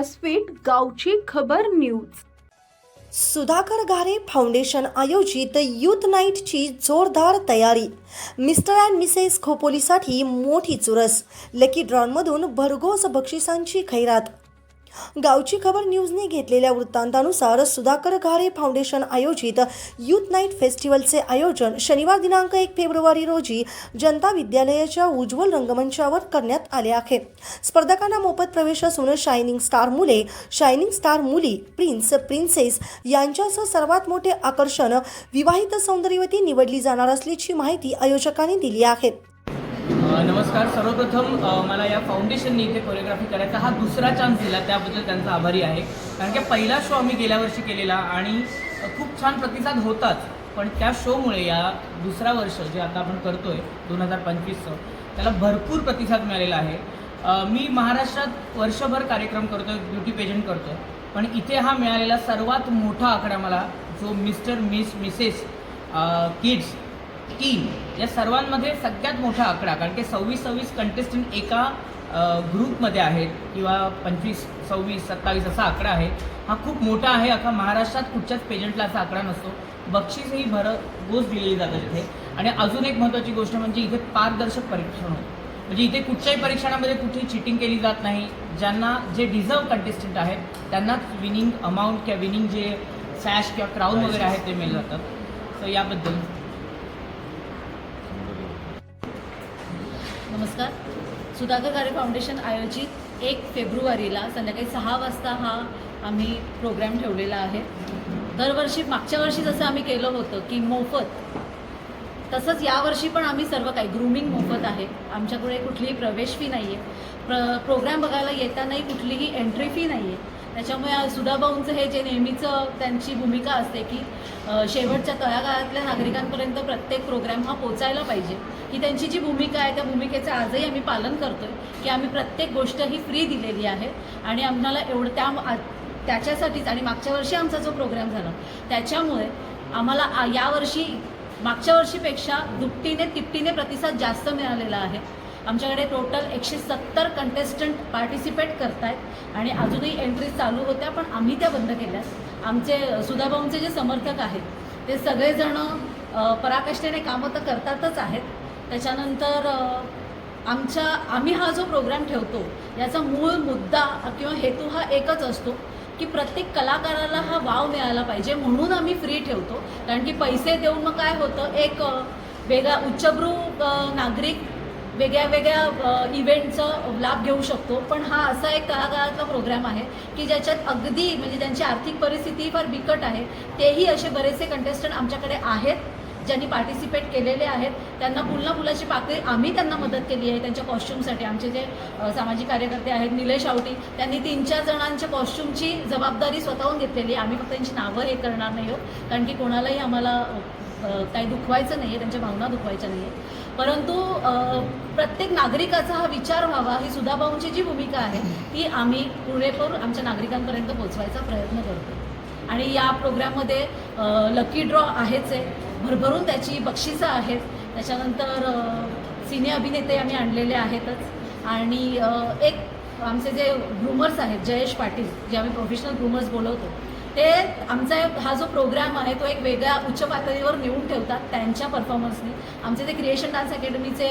व्यासपीठ गावची खबर न्यूज. सुधाकर घारे फाउंडेशन आयोजित युथ नाईटची जोरदार तयारी. मिस्टर अँड मिसेस खोपोलीसाठी मोठी चुरस लकी ड्रॉनमधून भरघोस बक्षिसांची खैरात. गावची खबर न्यूजने घेतलेल्या वृत्तांतानुसार सुधाकर घारे फाउंडेशन आयोजित युथ नाईट फेस्टिवलचे आयोजन शनिवार दिनांक एक फेब्रुवारी रोजी जनता विद्यालयाच्या उज्ज्वल रंगमंचावर करण्यात आले आहे. स्पर्धकांना मोफत प्रवेश असून शायनिंग स्टार मुले शायनिंग स्टार मुली प्रिन्स प्रिन्सेस यांच्यासह सर्वात मोठे आकर्षण विवाहित सौंदर्यवती निवडली जाणार असल्याची माहिती आयोजकांनी दिली आहे. नमस्कार. सर्वप्रथम मला या फाउंडेशनने इथे कोरिओग्राफी करायचा हा दुसरा चान्स दिला. त्याबद्दल त्यांचा आभारी आहे. कारण की पहिला शो आम्ही गेल्या वर्षी केलेला आणि खूप छान प्रतिसाद होताच. पण त्या शोमुळे या दुसरा वर्ष जे आता आपण करतोय दोन हजार पंचवीसचं त्याला भरपूर प्रतिसाद मिळालेला आहे. मी महाराष्ट्रात वर्षभर कार्यक्रम करतोय ब्युटी पेजंट करतोय. पण इथे हा मिळालेला सर्वात मोठा आकडा मला जो mister miss missus kids team या सर्वांमध्ये सगळ्यात मोठा आकडा कारण की सव्वीस सव्वीस कंटेस्टंट एका ग्रुपमध्ये आहेत किंवा पंचवीस सव्वीस सत्तावीस असा आकडा आहे. हा खूप मोठा आहे अख्खा महाराष्ट्रात कुठच्याच पेजंटला असा आकडा नसतो. बक्षीसही भरघोस दिलेली जातात इथे. आणि अजून एक महत्त्वाची गोष्ट म्हणजे इथे पारदर्शक परीक्षण होतं. म्हणजे इथे कुठच्याही परीक्षणामध्ये कुठेही चिटिंग केली जात नाही. ज्यांना जे डिझर्व कंटेस्टंट आहेत त्यांनाच विनिंग अमाऊंट किंवा विनिंग जे सॅश किंवा क्राऊन वगैरे आहेत ते मिळत जातात सो याबद्दल. नमस्कार. सुधाकर गारे फाउंडेशन आयोजित एक फेब्रुवारीला संध्याकाळी सहा वाजता हा आम्ही प्रोग्राम ठेवलेला आहे. दरवर्षी मागच्या वर्षी जसं आम्ही केलं होतं की मोफत तसंच यावर्षी पण आम्ही सर्व काही ग्रूमिंग मोफत आहे. आमच्याकडे कुठलीही प्रवेश फी नाही आहे प्र प्रोग्राम बघायला येतानाही कुठलीही एंट्री फी नाही आहे त्याच्यामुळे आज सुधाभाऊंचं हे जे नेहमीचं त्यांची भूमिका असते की शेवटच्या तळागाळातल्या नागरिकांपर्यंत प्रत्येक प्रोग्राम हा पोचायला पाहिजे. ही त्यांची जी भूमिका आहे त्या भूमिकेचं आजही आम्ही पालन करतो आहे की आम्ही प्रत्येक गोष्ट ही फ्री दिलेली आहे आणि आम्हाला एवढं त्या आ- त्याच्यासाठीच आणि मागच्या वर्षी आमचा जो प्रोग्राम झाला त्याच्यामुळे आम्हाला यावर्षी मागच्या वर्षीपेक्षा दुपटीने तिपटीने प्रतिसाद जास्त मिळालेला आहे. आमच्याकडे टोटल एकशे सत्तर कंटेस्टंट पार्टिसिपेट करत आहेत आणि अजूनही एंट्रीज चालू होत्या पण आम्ही त्या बंद केल्या आमचे सुधाभाऊंचे जे समर्थक आहेत ते सगळेजण पराकष्ठेने पराकाष्ठेने कामं तर करतातच आहेत. त्याच्यानंतर आमच्या आम्ही हा जो प्रोग्राम ठेवतो याचा मूळ मुद्दा किंवा हेतू हा एकच असतो की प्रत्येक कलाकाराला हा वाव मिळाला पाहिजे म्हणून आम्ही फ्री ठेवतो. कारण की पैसे देऊन मग काय होतं एक वेगळा उच्चभ्रू नागरिक वेगळ्या वेगळ्या इव्हेंटचा लाभ घेऊ शकतो. पण हा असा एक कलाकाराचा प्रोग्राम आहे की ज्याच्यात अगदी म्हणजे त्यांची आर्थिक परिस्थिती फार बिकट आहे तेही असे बरेचसे कंटेस्टंट आमच्याकडे आहेत ज्यांनी पार्टिसिपेट केलेले आहेत. त्यांना पुन्हा फुलाची पाकळी आम्ही त्यांना मदत केली आहे त्यांच्या कॉस्ट्युमसाठी आमचे जे सामाजिक कार्यकर्ते आहेत निलेश आवटी त्यांनी तीन चार जणांच्या कॉस्ट्युमची जबाबदारी स्वतःहून घेतलेली आहे. आम्ही फक्त त्यांची नावं हे करणार नाही आहोत कारण की कोणालाही आम्हाला काही दुखवायचं नाही आहे त्यांच्या भावना दुखवायच्या नाही आहेत परंतु प्रत्येक नागरिकाचा हा विचार व्हावा ही सुधाभाऊंची जी भूमिका आहे ती आम्ही पुरेपूर आमच्या नागरिकांपर्यंत पोहोचवायचा प्रयत्न करतो. आणि या प्रोग्राममध्ये लकी ड्रॉ आहेच आहे. भरभरून त्याची बक्षिसं आहेत. त्याच्यानंतर सिने अभिनेते आम्ही आणलेले आहेतच. आणि एक आमचे जे ग्रूमर्स आहेत जयेश पाटील जे आम्ही प्रोफेशनल ग्रूमर्स बोलवतो ते आमचा हा जो प्रोग्राम आहे तो एक वेगळ्या उच्च पातळीवर नेऊन ठेवतात त्यांच्या परफॉर्मन्सनी आमचे जे क्रिएशन डान्स अकॅडमीचे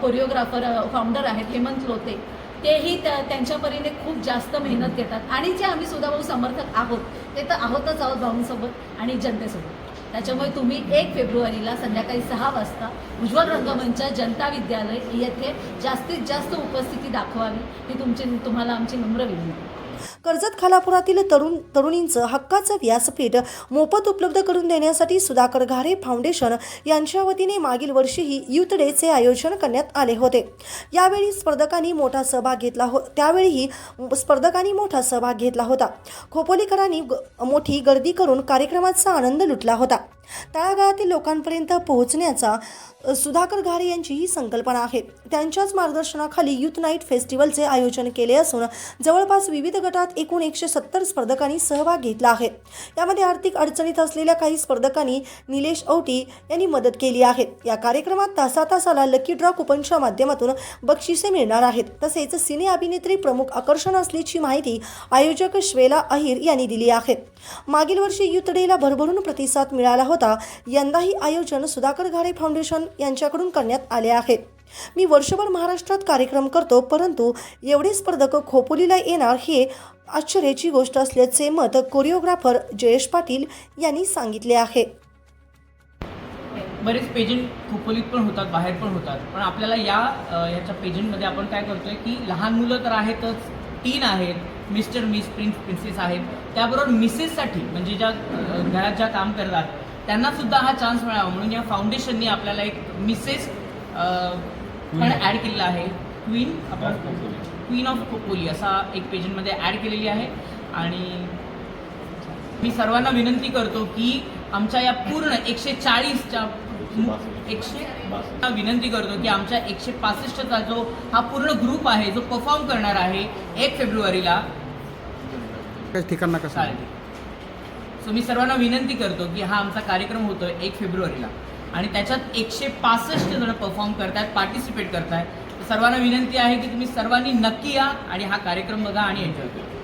कोरिओग्राफर फाउंडर आहेत हेमंत लोते तेही त्या त्यांच्या परीने खूप जास्त मेहनत घेतात. आणि जे आम्ही सुद्धा भाऊ समर्थक आहोत ते तर आहोतच आहोत भाऊंसोबत आणि जनतेसोबत. त्याच्यामुळे तुम्ही एक फेब्रुवारीला संध्याकाळी सहा वाजता उज्ज्वल रंगमंच जनता विद्यालय येथे जास्तीत जास्त उपस्थिती दाखवावी ही तुमची तुम्हाला आमची नम्र विनंती. कर्जत खालापुरातील तरुण तरुणींचं हक्काचं व्यासपीठ मोफत उपलब्ध करून देण्यासाठी सुधाकर घारे फाउंडेशन यांच्या वतीने मागील वर्षीही युथ डेचे आयोजन करण्यात आले होते. यावेळी स्पर्धकांनी मोठा सहभाग घेतला हो त्यावेळीही स्पर्धकांनी मोठा सहभाग घेतला होता. खोपोलीकरांनी ग- मोठी गर्दी करून कार्यक्रमाचा आनंद लुटला होता. तळागाळातील लोकांपर्यंत पोहोचण्याचा सुधाकर घारे यांची ही संकल्पना आहे. त्यांच्याच मार्गदर्शनाखाली युथ नाईट फेस्टिवलचे आयोजन केले असून जवळपास विविध गटात एकूण एकशे सत्तर स्पर्धकांनी सहभाग घेतला आहे. यामध्ये आर्थिक अडचणीत असलेल्या काही स्पर्धकांनी निलेश औटी यांनी मदत केली आहे. या कार्यक्रमात तासा तासाला लकी ड्रॉ कुपनच्या माध्यमातून बक्षिसे मिळणार आहेत. तसेच सिने अभिनेत्री प्रमुख आकर्षण असल्याची माहिती आयोजक श्वेला अहिर यांनी दिली आहे. मागील वर्षी युथ डेला भरभरून प्रतिसाद मिळाला होता. यंदाही आयोजन सुधाकर घाडे फाउंडेशन यांच्याकडून करण्यात आले आहे. मी वर्षभर महाराष्ट्रात कार्यक्रम करतो परंतु एवढे स्पर्धक खोपोलीला येणार हे आश्चर्याची गोष्ट असल्याचे मत कोरिओग्राफर जयेश पाटील यांनी सांगितले आहे. बरेच पेजंट खोपोलीत पण होतात बाहेर पण होतात. पण आपल्याला या अ, ह्याच्या पेजंटमध्ये आपण काय करतोय की लहान मुलं तर आहेतच टीन आहेत मिस्टर मिस प्रिन्स प्रिन्सेस आहेत. त्याबरोबर मिसेससाठी म्हणजे ज्या घरात ज्या काम करतात त्यांना सुद्धा हा चान्स मिळावा. म्हणून या फाउंडेशननी आपल्याला एक मिसेस पण ॲड केलेला आहे. क्वीन आपण क्वीन ऑफ खोपोली असा एक पेजंटमध्ये ॲड केलेली आहे. आणि मी सर्वांना विनंती करतो की आमच्या या पूर्ण एकशे चाळीसच्या एकशे विनंती करतो की आमच्या एकशे पासष्टचा जो हा पूर्ण ग्रुप आहे जो परफॉर्म करणार आहे एक फेब्रुवारीला. ठिकाणा कसं? चालेल. सो मी सर्वांना विनंती करतो की हा आमचा कार्यक्रम होतोय एक फेब्रुवारीला. आणि त्याच्यात एकशे पासष्ट जण परफॉर्म करतायत पार्टिसिपेट करतायत. सर्वांना विनंती आहे की तुम्ही सर्वांनी नक्की या आणि हा कार्यक्रम बघा आणि एन्जॉय करा.